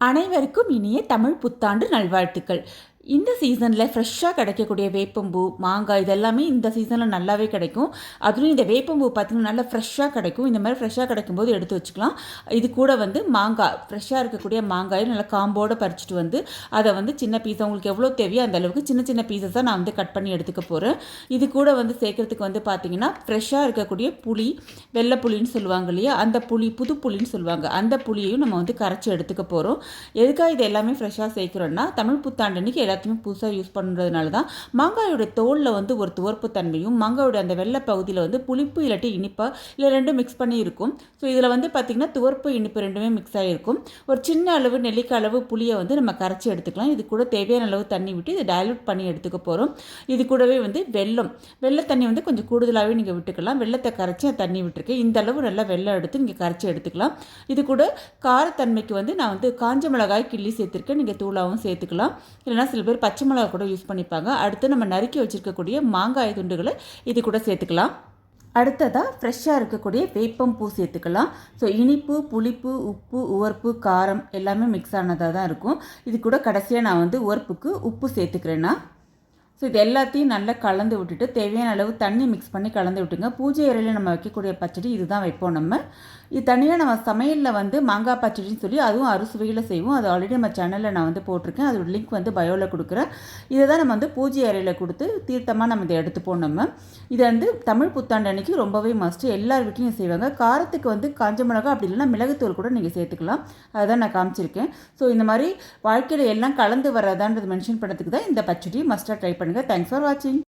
அனைவருக்கும் இனிய தமிழ் புத்தாண்டு நல்வாழ்த்துக்கள். இந்த சீசனில் ஃப்ரெஷ்ஷாக கிடைக்கக்கூடிய வேப்பம்பூ மாங்காய் இதெல்லாமே இந்த சீசனில் நல்லாவே கிடைக்கும். அதுவும் இந்த வேப்பம்பூ பார்த்திங்கன்னா நல்லா ஃப்ரெஷ்ஷாக கிடைக்கும். இந்த மாதிரி ஃப்ரெஷ்ஷாக கிடைக்கும்போது எடுத்து வச்சுக்கலாம். இது கூட வந்து மாங்காய் ஃப்ரெஷ்ஷாக இருக்கக்கூடிய மாங்காயை நல்லா காம்போடு பறிச்சுட்டு வந்து அதை வந்து சின்ன பீஸாக உங்களுக்கு எவ்வளோ தேவையோ அந்த அளவுக்கு சின்ன சின்ன பீசஸாக நான் வந்து கட் பண்ணி எடுத்துக்க போகிறேன் இது கூட வந்து சேர்க்குறதுக்கு வந்து பார்த்திங்கன்னா ஃப்ரெஷ்ஷாக இருக்கக்கூடிய புளி வெள்ளை புளின்னு சொல்லுவாங்க இல்லையா? அந்த புளி புது புளின்னு சொல்லுவாங்க. அந்த புளியையும் நம்ம வந்து கரைச்சி எடுத்துக்க போகிறோம் எதுக்காக இது எல்லாமே ஃப்ரெஷ்ஷாக சேர்க்குறோன்னா தமிழ் புத்தாண்டு எல்லாத்தையுமே புதுசாக யூஸ் பண்ணுறதுனால தான் மாங்காயோட தோலில் வந்து ஒரு துவர்ப்பு தன்மையும் மாங்காயோட அந்த வெள்ளை பகுதியில் வந்து புளிப்பு இல்லாட்டி இனிப்பாக இல்லை ரெண்டும் மிக்ஸ் பண்ணி இருக்கும். ஸோ இதில் வந்து பார்த்திங்கன்னா துவர்ப்பு இனிப்பு ரெண்டுமே மிக்ஸ் ஆகிருக்கும் ஒரு சின்ன அளவு நெல்லிக்காய் அளவு புளியை வந்து நம்ம கரைச்சி எடுத்துக்கலாம். இது கூட தேவையான அளவு தண்ணி விட்டு இதை டைலூட் பண்ணி எடுத்துக்க போகிறோம் இது கூடவே வந்து வெல்லம். வெள்ளை தண்ணி வந்து கொஞ்சம் கூடுதலாகவே நீங்கள் விட்டுக்கலாம். வெள்ளத்தை கரைச்சி தண்ணி விட்டுருக்கேன். இந்த அளவு நல்லா வெள்ளம் எடுத்து நீங்கள் கரைச்சி எடுத்துக்கலாம். இது கூட காரத்தன்மைக்கு வந்து நான் வந்து காஞ்ச மிளகாய் கிள்ளி சேர்த்துருக்கேன். நீங்கள் தூளாகவும் சேர்த்துக்கலாம். இல்லைனா சில சில பேர் பச்சை மிளகா கூட யூஸ் பண்ணிப்பாங்க. அடுத்து நம்ம நறுக்கி வச்சுருக்கக்கூடிய மாங்காய் துண்டுகளை இது கூட சேர்த்துக்கலாம். அடுத்ததாக ஃப்ரெஷ்ஷாக இருக்கக்கூடிய வேப்பம் பூ சேர்த்துக்கலாம். ஸோ இனிப்பு புளிப்பு உப்பு உவர்ப்பு காரம் எல்லாமே மிக்ஸ் ஆனதாக தான் இருக்கும். இது கூட கடைசியாக நான் வந்து உவர்ப்புக்கு உப்பு சேர்த்துக்கிறேன்னா ஸோ இது எல்லாத்தையும் நல்லா கலந்து விட்டுட்டு தேவையான அளவு தண்ணி மிக்ஸ் பண்ணி கலந்து விட்டுங்க. பூஜை அறையில் நம்ம வைக்கக்கூடிய பச்சடி இதுதான் வைப்போம் நம்ம. இது தனியாக நம்ம சமையலில் வந்து மாங்காய் பச்சடின்னு சொல்லி அதுவும் அறுசுவையில் செய்வோம். அது ஆல்ரெடி நம்ம சேனலில் நான் வந்து போட்டிருக்கேன். அதோட லிங்க் வந்து பயோவில் கொடுக்குறேன். இதை தான் நம்ம வந்து பூஜை அறையில் கொடுத்து தீர்த்தமாக நம்ம இதை எடுத்துப்போம் நம்ம. இதை வந்து தமிழ் புத்தாண்டு அன்னைக்கு ரொம்பவே மஸ்ட்டு எல்லார் வீட்லையும் செய்வாங்க. காரத்துக்கு வந்து காஞ்ச மிளகா அப்படி இல்லைன்னா மிளகுத்தூள் கூட நீங்கள் சேர்த்துக்கலாம். அதுதான் நான் காமிச்சிருக்கேன். ஸோ இந்த மாதிரி வாழ்க்கையில் எல்லாம் கலந்து வர்றதான்றது மென்ஷன் பண்ணுறதுக்கு தான் இந்த பச்சடி மஸ்ட்டாக ட்ரை பண்ணுங்கள் தேங்க்ஸ் ஃபார் வாட்சிங்